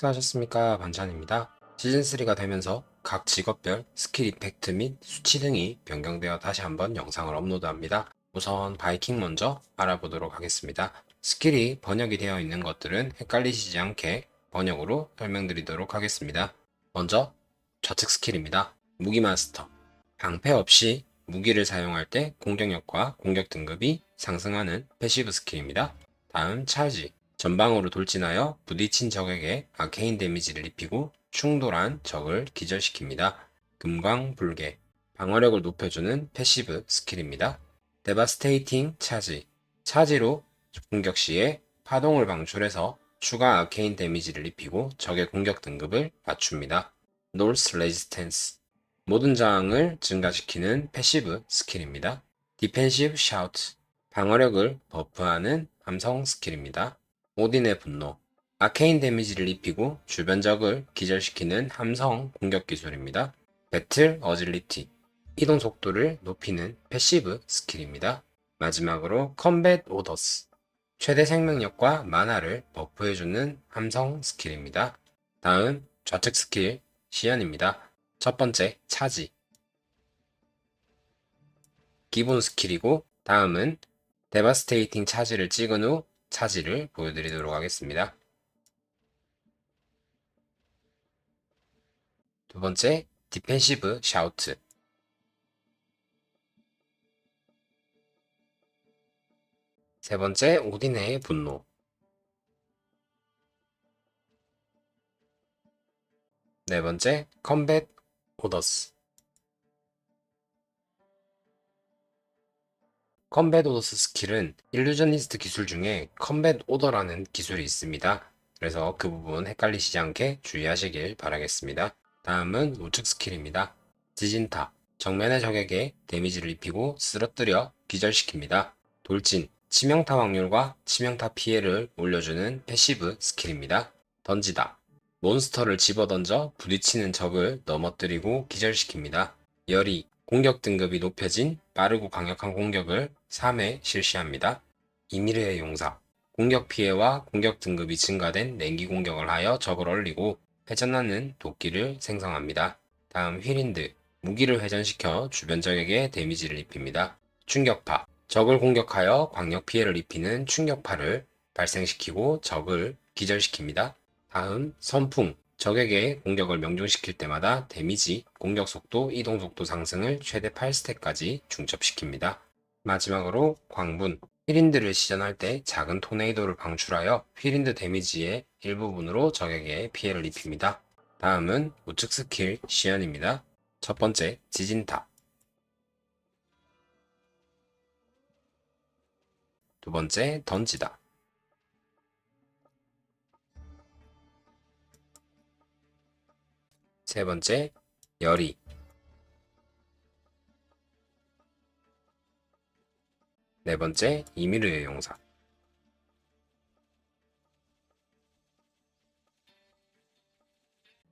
식사하셨습니까? 반찬입니다. 시즌3가 되면서 각 직업별 스킬 이펙트 및 수치 등이 변경되어 다시 한번 영상을 업로드합니다. 우선 바이킹 먼저 알아보도록 하겠습니다. 스킬이 번역이 되어 있는 것들은 헷갈리시지 않게 번역으로 설명드리도록 하겠습니다. 먼저 좌측 스킬입니다. 무기 마스터. 방패 없이 무기를 사용할 때 공격력과 공격 등급이 상승하는 패시브 스킬입니다. 다음 찰지. 전방으로 돌진하여 부딪힌 적에게 아케인 데미지를 입히고 충돌한 적을 기절시킵니다. 금광 불개. 방어력을 높여주는 패시브 스킬입니다. 데바스테이팅 차지. 차지로 공격 시에 파동을 방출해서 추가 아케인 데미지를 입히고 적의 공격 등급을 맞춥니다. 놀스 레지스텐스. 모든 저항을 증가시키는 패시브 스킬입니다. 디펜시브 샤우트. 방어력을 버프하는 함성 스킬입니다. 오딘의 분노. 아케인 데미지를 입히고 주변 적을 기절시키는 함성 공격 기술입니다. 배틀 어질리티. 이동 속도를 높이는 패시브 스킬입니다. 마지막으로 컴뱃 오더스. 최대 생명력과 만화를 버프해주는 함성 스킬입니다. 다음 좌측 스킬 시연입니다. 첫 번째 차지. 기본 스킬이고 다음은 데바스테이팅 차지를 찍은 후 차지를 보여드리도록 하겠습니다. 두 번째, 디펜시브 샤우트. 세 번째, 오딘의 분노. 네 번째, 컴뱃 오더스. 컴뱃 오더스 스킬은 일루저니스트 기술 중에 컴뱃 오더라는 기술이 있습니다. 그래서 그 부분 헷갈리시지 않게 주의하시길 바라겠습니다. 다음은 우측 스킬입니다. 지진타. 정면의 적에게 데미지를 입히고 쓰러뜨려 기절시킵니다. 돌진. 치명타 확률과 치명타 피해를 올려주는 패시브 스킬입니다. 던지다. 몬스터를 집어던져 부딪히는 적을 넘어뜨리고 기절시킵니다. 열이. 공격 등급이 높여진 빠르고 강력한 공격을 3회 실시합니다. 이미르의 용사. 공격 피해와 공격 등급이 증가된 냉기 공격을 하여 적을 얼리고 회전하는 도끼를 생성합니다. 다음 휘린드. 무기를 회전시켜 주변 적에게 데미지를 입힙니다. 충격파. 적을 공격하여 광역 피해를 입히는 충격파를 발생시키고 적을 기절시킵니다. 다음 선풍. 적에게 공격을 명중시킬 때마다 데미지, 공격 속도, 이동 속도 상승을 최대 8스택까지 중첩시킵니다. 마지막으로 광분. 휘린드를 시전할 때 작은 토네이도를 방출하여 휘린드 데미지의 일부분으로 적에게 피해를 입힙니다. 다음은 우측 스킬 시연입니다. 첫 번째, 지진타. 두 번째, 던지다. 세 번째, 열이. 네 번째, 이미르의 용사.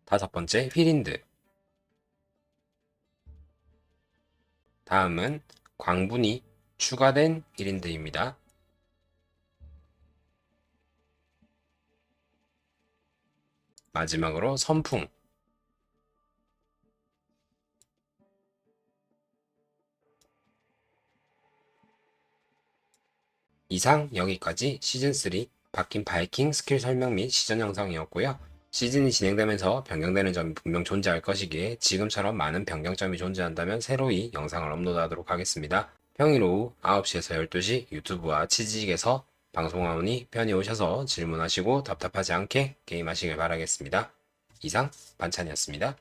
다섯 번째, 휘린드. 다음은 광분이 추가된 휘린드입니다. 마지막으로 선풍. 이상 여기까지 시즌3 바뀐 바이킹 스킬 설명 및 시전 영상이었고요. 시즌이 진행되면서 변경되는 점이 분명 존재할 것이기에 지금처럼 많은 변경점이 존재한다면 새로이 영상을 업로드하도록 하겠습니다. 평일 오후 9시에서 12시 유튜브와 치즈직에서 방송하오니 편히 오셔서 질문하시고 답답하지 않게 게임하시길 바라겠습니다. 이상 반찬이었습니다.